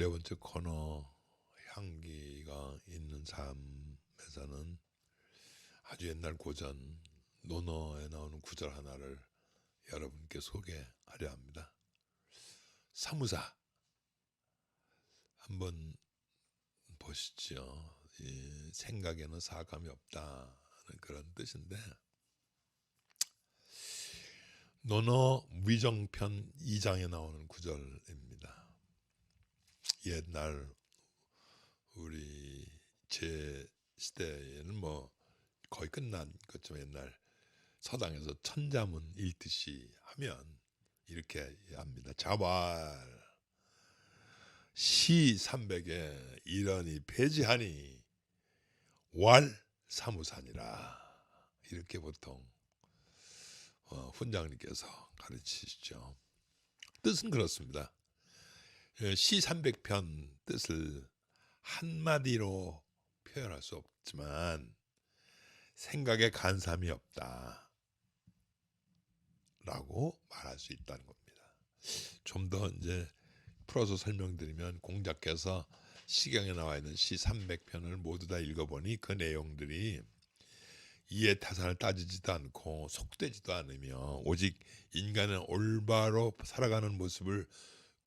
네 번째 코너 향기가 있는 삶에서는 아주 옛날 고전 논어에 나오는 구절 하나를 여러분께 소개하려 합니다. 사무사 한번 보시죠. 이 생각에는 사감이 없다는 그런 뜻인데 논어 위정편 2장에 나오는 구절입니다. 옛날 우리 제 시대에는 뭐 거의 끝난 것좀 옛날 서당에서 천자문 읽듯이 하면 이렇게 합니다. 자발 시 300에 이러니 폐지하니 왈 사무산이라 이렇게 보통 어, 훈장님께서 가르치시죠. 뜻은 그렇습니다. 예, 시 300편 뜻을 한마디로 표현할 수 없지만 생각에 간삼이 없다. 라고 말할 수 있다는 겁니다. 좀 더 이제 풀어서 설명드리면 공자께서 시경에 나와 있는 시 300편을 모두 다 읽어보니 그 내용들이 이해 타산을 따지지도 않고 속되지도 않으며 오직 인간은 올바로 살아가는 모습을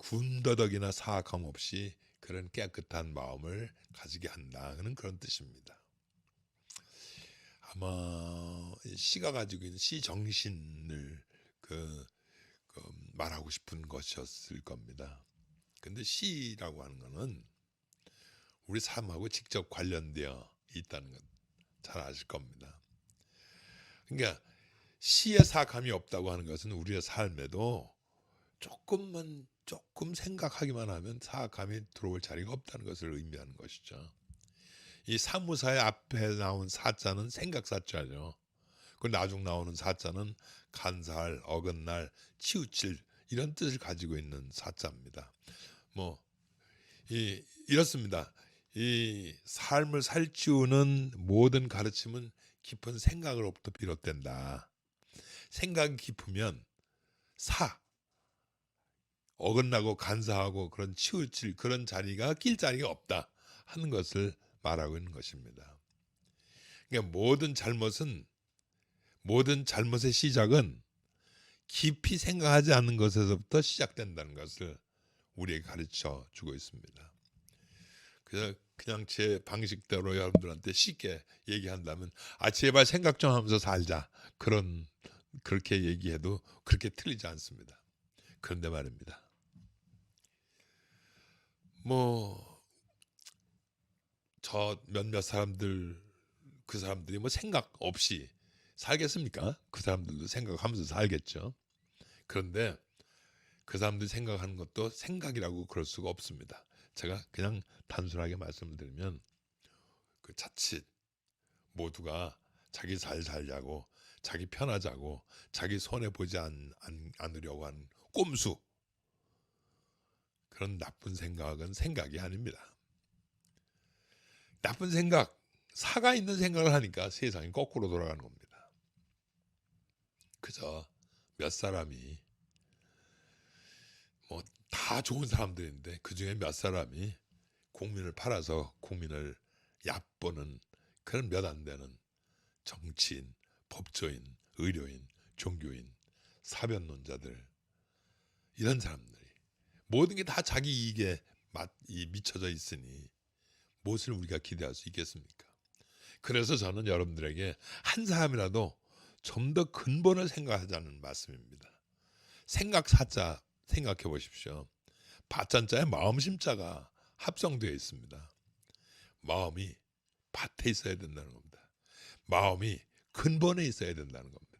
군더더기나 사악함 없이 그런 깨끗한 마음을 가지게 한다는 그런 뜻입니다. 아마 시가 가지고 있는 시 정신을 그, 그 말하고 싶은 것이었을 겁니다. 근데 시라고 하는 거는 우리 삶하고 직접 관련되어 있다는 것 잘 아실 겁니다. 그러니까 시에 사감이 없다고 하는 것은 우리의 삶에도 조금만 조금 생각하기만 하면 사감이 들어올 자리가 없다는 것을 의미하는 것이죠. 이 사무사의 앞에 나온 사자는 생각 사자죠. 그 나중 나오는 사자는 간사할, 어긋날, 치우칠 이런 뜻을 가지고 있는 사자입니다. 뭐 이, 이렇습니다. 이 삶을 살찌우는 모든 가르침은 깊은 생각으로부터 비롯된다. 생각이 깊으면 사 어긋나고 간사하고 그런 치우칠 그런 자리가 낄 자리가 없다 하는 것을 말하고 있는 것입니다. 그러니까 모든 잘못은 모든 잘못의 시작은 깊이 생각하지 않는 것에서부터 시작된다는 것을 우리에게 가르쳐 주고 있습니다. 그래서 그냥 제 방식대로 여러분들한테 쉽게 얘기한다면 아 제발 생각 좀 하면서 살자 그런 그렇게 얘기해도 그렇게 틀리지 않습니다. 그런데 말입니다. 뭐 저 몇몇 사람들 그 사람들이 뭐 생각 없이 살겠습니까? 그 사람들도 생각하면서 살겠죠. 그런데 그 사람들이 생각하는 것도 생각이라고 그럴 수가 없습니다. 제가 그냥 단순하게 말씀을 드리면 그 자칫 모두가 자기 잘 살자고 자기 편하자고 자기 손해 보지 않, 않, 않으려고 하는 꼼수 그런 나쁜 생각은 생각이 아닙니다. 나쁜 생각, 사가 있는 생각을 하니까 세상이 거꾸로 돌아가는 겁니다. 그저 몇 사람이 뭐 다 좋은 사람들인데 그 중에 몇 사람이 국민을 팔아서 국민을 얕보는 그런 몇 안 되는 정치인, 법조인, 의료인, 종교인, 사변론자들 이런 사람들이 모든 게 다 자기 이익에 미쳐져 있으니 무엇을 우리가 기대할 수 있겠습니까? 그래서 저는 여러분들에게 한 사람이라도 좀 더 근본을 생각하자는 말씀입니다. 생각 사자 생각해 보십시오. 밭잔자에 마음 심자가 합성되어 있습니다. 마음이 밭에 있어야 된다는 겁니다. 마음이 근본에 있어야 된다는 겁니다.